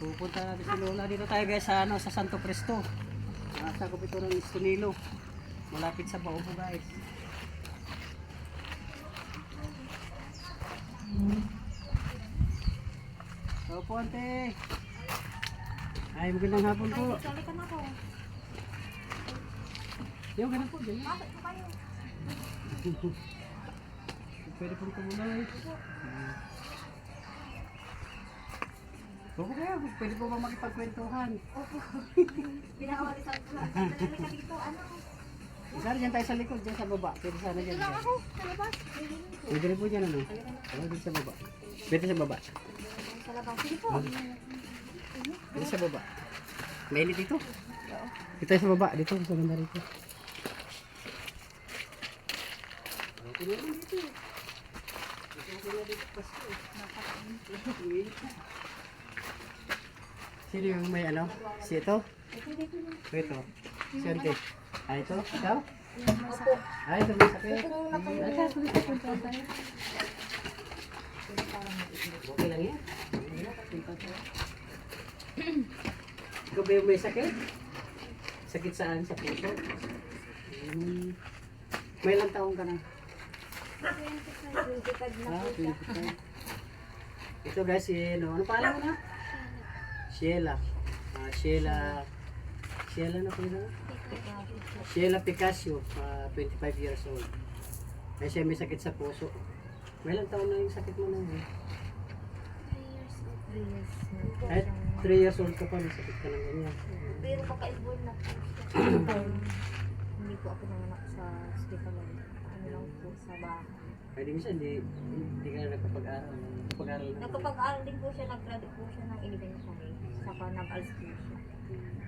Pupunta natin si Lola. Dito tayo guys sa, ano, sa Santo Cristo. Nasa ko ito ng Estonilo. Malapit sa Baubo guys. So po ante. Ay magandang hapon po. Sali ka na po. Yung ganun po. Ganun. Bakit po kayo? Pwede pong tumulay. Opo kayo, pwede po bang makipagkwentuhan? Opo. Pinakawalisan ko lang. Dali ka dito. Ano? Sana dyan tayo sa likod, dyan sa baba. Pwede sana dyan. Dito lang ako. Sa labas. Pwede rin po dyan ano? Oo, dito sa baba. Pwede sa baba. Sa labas. Sige po. Dito sa baba. Mainit dito. Dito tayo sa baba, dito sa banda rito. Okay na lang dito. Okay na dito pasto. Mainit na. Sino yung may ano? Si ito? Ito. Si Ante. Ah, ito? Ikaw? Ah, ito may sakit. Okay lang yan. Ikaw ba yung may sakit? Sakit saan? Sa puso? Hmm. May ilang taong ka na? 25 na Ah, po siya. 25. Ito guys, si ano, ano pala mo na? Sheila. Ah, Sheila. Sheila na po yun. Sheila Picasso, ah, 25 years old. Ay siya may sakit sa puso. May ilang taon na yung sakit mo na yun? Kahit 3 years old ka pa, may sakit ka ng ganyan. Pero kakaibon na po siya. Hindi po ako nanganak sa hospital. Ano lang po sa bahay. Ay, di minsan, hindi, hindi ka na nagkapag-aral. Nagkapag-aral na. Nagkapag-aral din po siya, nag-graduate po siya ng elementary. Saka nag-ALS po siya.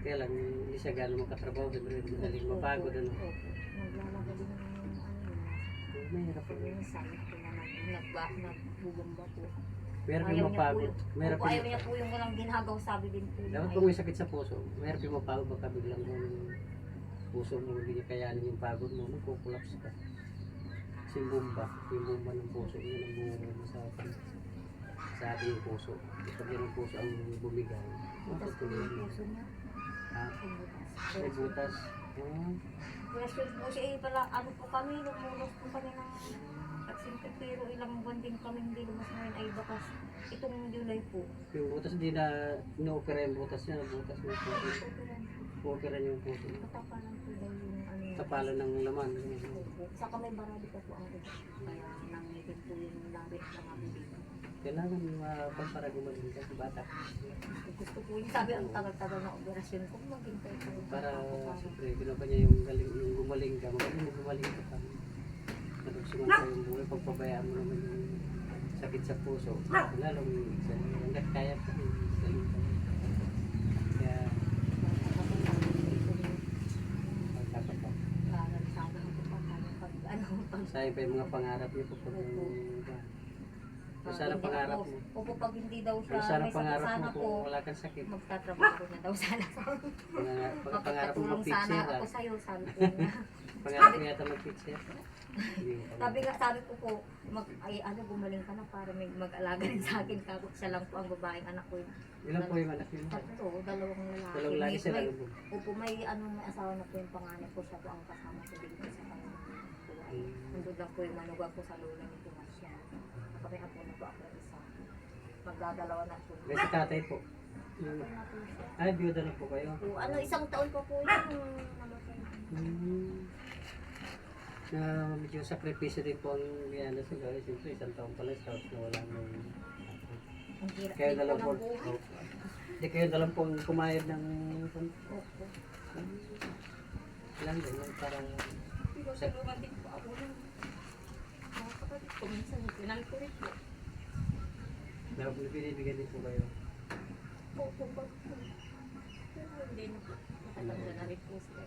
Kaya lang, hindi siya gano'n makatrabaho. Siyempre, madaling mapagod. Ano. Opo. Naglalaba din ng ano yun. Mahirap po. Minsan, ako na nag, nagba, nagbubumba po. Niya po mapagod. Mahirap opo, ayaw yung, niya po yung walang ginagaw, sabi din po dapat kung may sakit sa puso, mahirap yung mapagod. Baka biglang mo puso mo, hindi niya kayanin yung pagod mo. Nagkukulaps ka. Kasi yung bumba, yung bumba ng puso, yun ang bumaba mo sa sa ating puso. Pag yun ang puso ang bumigay, po yung matutuloy. puso niya. Ha? Yung. May butas. Ah, Question po siya, eh, pala, ano po kami, lumulos po kami ng pasyente, pero ilang buwan din kami hindi lumas ngayon ay bakas itong July po. yung butas hindi na ino-opera yung butas niya, butas niya. Operan. Opera yung puso. Katapalan po daw yung ano. Tapalan ng laman. Saka may barado pa po ugat. Kaya nangitin po yung labit ng aming dito. Kailangan para gumaling ka sa bata. Gusto po yung sabi ang tagal-tagal na operasyon ko, maghintay po. Para siyempre, kinuha niya yung, galing, yung gumaling ka. Magaling mo gumaling ka pa. Natugsungan ka yung buhay. Pagpabayaan mo naman yung sakit sa puso. Lalong hanggat kaya pa. galing ka. Kaya, magkakapa. Ano, pag Sayang pa yung mga pangarap niyo po pag sana hindi pangarap mo. Opo, pag hindi daw siya, Kung sana may pangarap sana po, kung wala kang sakit. magtatrabaho na daw sana. Pang- Pangarap mo Magpapatulong sana ako sa'yo, sabi ko niya. Pangarap mo yata. Hindi mo Sabi nga, sabi ko po, mag, ay, ano, gumaling ka na para may mag-alaga rin sa akin. Kako siya lang po ang babaeng anak ko. Ilan po yung anak niyo? Tatlo, dalawang lalaki. Dalawang may- ano? Opo, may ano, may asawa na po yung panganay ko. Siya po ang kasama ko dito sa kanya. Hmm. Nandun lang po yung manugang ko sa lola ni Tomas siya. Kami apo na po ako ng isa. Magdadalawa na po. May si tatay po. Ako na po. Ay, biyuda na po kayo. Po, ano, isang taon pa po yun. nung namatay. Hmm. Na medyo sakripisyo din po ang yan sa gawin. Siyempre, isang taon pala tapos nawala ng... Ang hirap Kayo din na lang po po. Hindi kayo na lang pong kumayad ng... Opo. Ilan din yun para... Tinutulungan din po ako ng mga kapatid ko. Minsan, pinang ko rin po. Dapat binibigyan din po kayo. Opo, pag po. Pero hindi na po. Nakatanda na rin po sila.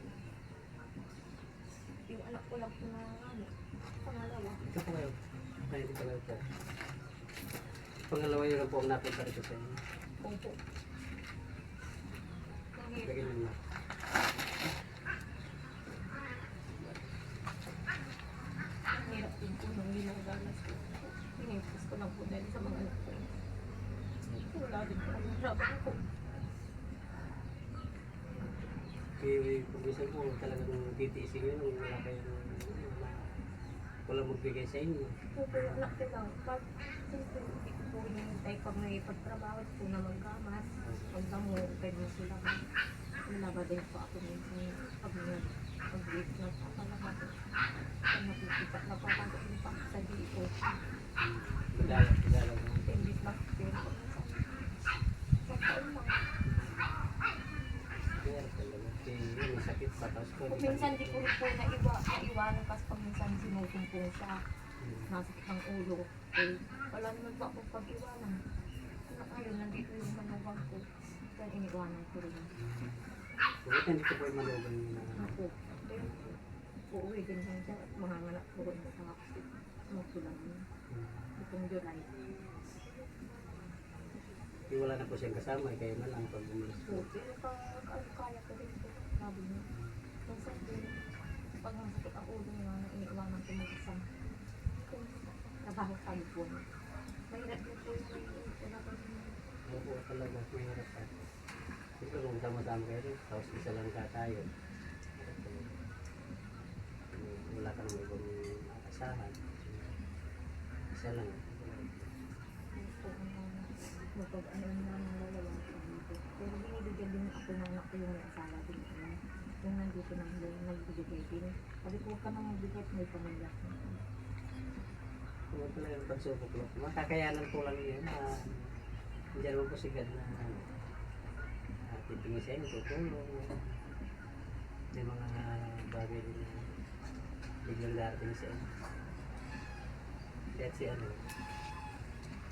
Yung anak ko lang po na ano, pangalawa. Ito po kayo. Ay, dito kayo po. Pangalawa yun lang po ang napunta rito sa inyo. Opo. Lagyan nyo na. Ang hirap din po nung ginagalas ko. Pinipos ko lang po dahil sa mga anak ko. Wala din po. Hirap ako. Eh, pag minsan po talagang titiisin yun, wala kayong wala, magbigay sa inyo. Po, pero anak ko lang, pag hindi ko po hinihintay pag may pagtrabaho po na magkamas, pag dango, pwede mo sila ka. Wala ba din po ako minsan pag nag pag-break na pa talaga. Pag nakikita na pa ako yung pa sa dito. Madala, madala mo. Imbis na pero pag minsan, sa taon lang. Kaya talaga. Eh, yun, may sakit pa. Tapos po, Kung minsan di ko po naiwa, naiwanan kasi pag minsan sinusumpong siya, nasakit ng ulo. Eh, wala naman po akong pag-iwanan. Kaya ngayon, nandito yung manuwag ko. Kaya iniwanan ko rin. Hindi ko po yung yung mga Ako, pero uuwi din lang siya at manganganak ko rin sa magulang niya. Itong July. Yung wala na po siyang kasama, eh, kaya na lang pag umalis So, ano, kaya ko rin po, sabi niya. Minsan din, pag masakit ang ulo na iniiwanan ko mag-isa. Kung trabaho sa po. Mahirap din po yung may. Oo, talaga, mahirap pa. Siyempre kung sama-sama kayo rin, tapos isa lang ka tayo. Eh, Wala ka naman ibang asahan. Isa lang. Ito, ano, Kapag ano na nalalawan ko dito. Pero binibigyan din ako ng anak ko yung may asawa din. Yung nandito na yung nagbibigay din. Sabi ko, huwag ka nang magbigay at may pamilya. Kung talaga yung pagsubok lang. Makakayanan ko lang yun. Uh, hindi naman po sigad na uh, titingin sa inyo, tutulong. May mga bagay din na biglang darating sa inyo. That's si ano.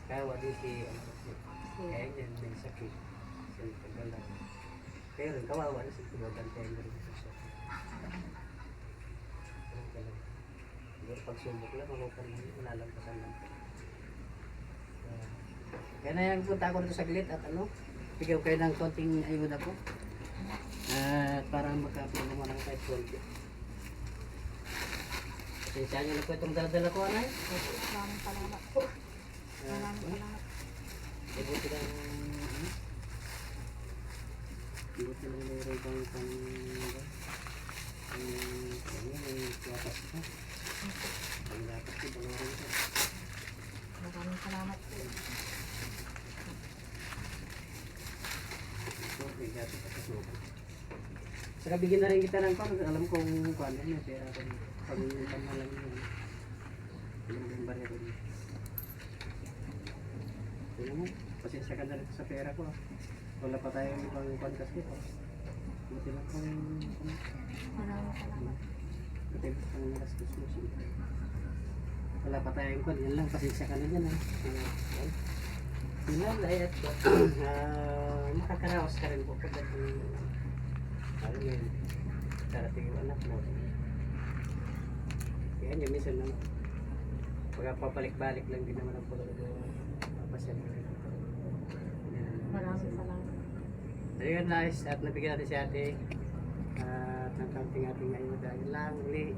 Kawa din si ano. Kaya yan, may sakit. Sa tagal lang. Kaya rin, kawawa na si Tulogan kaya Siguro pagsubok lang, malupan mo yun, malalampasan lang. Uh, kaya na yan, punta ako dito saglit at ano, bigyan ko kayo ng konting ayuda po. At para makapila mo ng kahit konti. Pasensya nyo na po itong daladala ko, anay. maraming salamat po. Ah, Maraming salamat. Eh, buti lang, ano? Buti lang mayroon kang pang, pang, ano, may gatas ka. Pang ko. Maraming salamat po. May Saka bigyan na rin kita ng kung alam kong kung ano yun, pera ko. Pag pang malang yun. Yung yung barya ko. Tingnan mo, pasensya ka na rin sa pera ko. ah. Wala pa tayong ibang kwan kasi ko. Buti lang kung kung- Maraming kung nagastos mo siya. Wala pa tayong kwan, yan lang, pasensya ka na dyan ha. Uh, yun lang, ay at uh, makakaraos ka rin po pagdating ano yun, darating yung anak mo. Kaya yun, minsan naman, pagpapalik-balik lang din naman ang pagkakaroon papasyan mo rin. Maraming salamat. Ayun guys, at nabigyan natin si ate at ng kaunting ating ayuda. Yun lang, uli.